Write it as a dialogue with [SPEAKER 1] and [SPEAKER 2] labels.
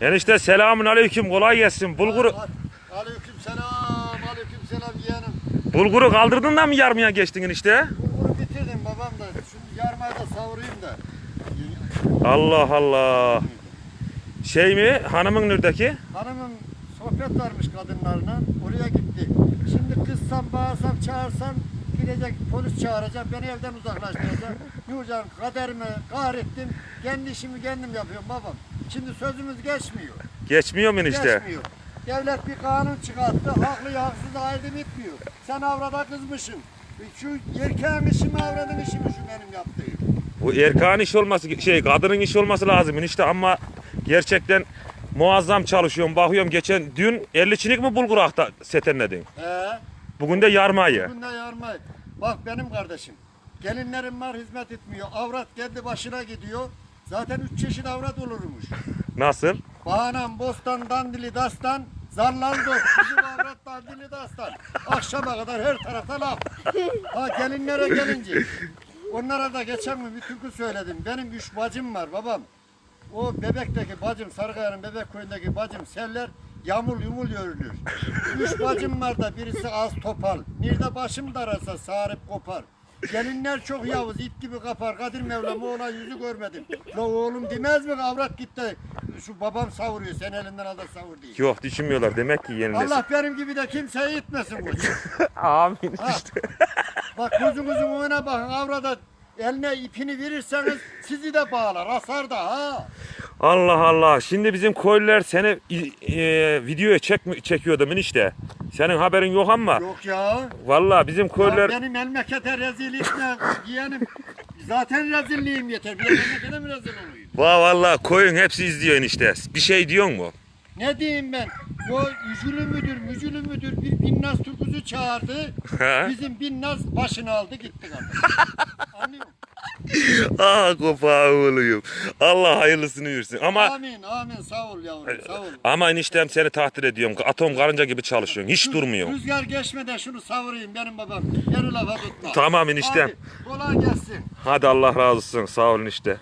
[SPEAKER 1] Enişte selamun aleyküm kolay gelsin. Bulguru,
[SPEAKER 2] Aleyküm selam, aleyküm selam yeğenim.
[SPEAKER 1] bulguru kaldırdın da mı yarmaya geçtin enişte?
[SPEAKER 2] Bulguru bitirdim babam da. Şimdi yarmayı da savurayım da.
[SPEAKER 1] Allah Allah. Şey mi hanımın nürdeki?
[SPEAKER 2] Hanımın sohbet varmış kadınlarla. Oraya gitti. Şimdi kızsam, bağırsam, çağırsam gidecek polis çağıracak. Beni evden uzaklaştıracak. Nurcan kaderimi kahrettim. Kendi işimi kendim yapıyorum babam. Şimdi sözümüz geçmiyor.
[SPEAKER 1] Geçmiyor mu enişte?
[SPEAKER 2] Geçmiyor. Devlet bir kanun çıkarttı. Haklı haksız ayrım etmiyor. Sen avrada kızmışsın. Şu erkeğin işi mi avradın işi mi şu benim yaptığım?
[SPEAKER 1] Bu erkan iş olması şey kadının iş olması lazım enişte ama gerçekten muazzam çalışıyorum. Bakıyorum geçen dün 50 çinik mi bulgur akta setenledin?
[SPEAKER 2] He.
[SPEAKER 1] Bugün de yarmayı.
[SPEAKER 2] Bugün de yarmayı. Bak benim kardeşim. Gelinlerim var hizmet etmiyor. Avrat kendi başına gidiyor. Zaten üç çeşit avrat olurmuş.
[SPEAKER 1] Nasıl?
[SPEAKER 2] Bağanam, bostan, dandili, dastan, zarlandı. Bizim avrat dandili, dastan. Akşama kadar her tarafta laf. Ha gelinlere gelince. Onlara da geçen gün bir türkü söyledim. Benim üç bacım var babam. O bebekteki bacım, Sarıkaya'nın bebek köyündeki bacım seller yamul yumul görünür. Üç bacım var da birisi az topal. Nerede başım darasa sarıp kopar. Gelinler çok yavuz, it gibi kapar. Kadir Mevlam oğlan yüzü görmedim. La oğlum demez mi avrat gitti. Şu babam savuruyor, sen elinden al da savur diye.
[SPEAKER 1] Yok düşünmüyorlar demek ki yeni nesil.
[SPEAKER 2] Allah benim gibi de kimseyi itmesin bu.
[SPEAKER 1] Amin
[SPEAKER 2] Ha.
[SPEAKER 1] işte.
[SPEAKER 2] Bak gözünüzün önüne bakın avrada eline ipini verirseniz sizi de bağlar asar da ha.
[SPEAKER 1] Allah Allah. Şimdi bizim köylüler seni e, videoya çek, çekiyordu enişte. Senin haberin yok ama.
[SPEAKER 2] Yok ya.
[SPEAKER 1] Vallahi bizim
[SPEAKER 2] ya
[SPEAKER 1] köylüler
[SPEAKER 2] benim memlekete rezil etme yeğenim. Zaten rezilliğim yeter. Bir memlekete mi rezil olayım?
[SPEAKER 1] Va vallahi koyun hepsi izliyor enişte. Bir şey diyor mu?
[SPEAKER 2] Ne diyeyim ben? Yo yüzülü müdür, mücülü müdür bir Binnaz Turguz'u çağırdı. Bizim Binnaz başını aldı gitti kardeşim. Anlıyor musun?
[SPEAKER 1] Ah kopağı oğluyum. Allah hayırlısını versin. Ama
[SPEAKER 2] Amin amin sağ ol yavrum sağ ol.
[SPEAKER 1] ama eniştem seni takdir ediyorum. Atom karınca gibi çalışıyorsun. Hiç durmuyorsun.
[SPEAKER 2] Rüzgar geçmeden şunu savurayım benim babam. Yarı lafa tutma.
[SPEAKER 1] Tamam eniştem.
[SPEAKER 2] Hadi kolay gelsin.
[SPEAKER 1] Hadi Allah razı olsun. Sağ olun işte.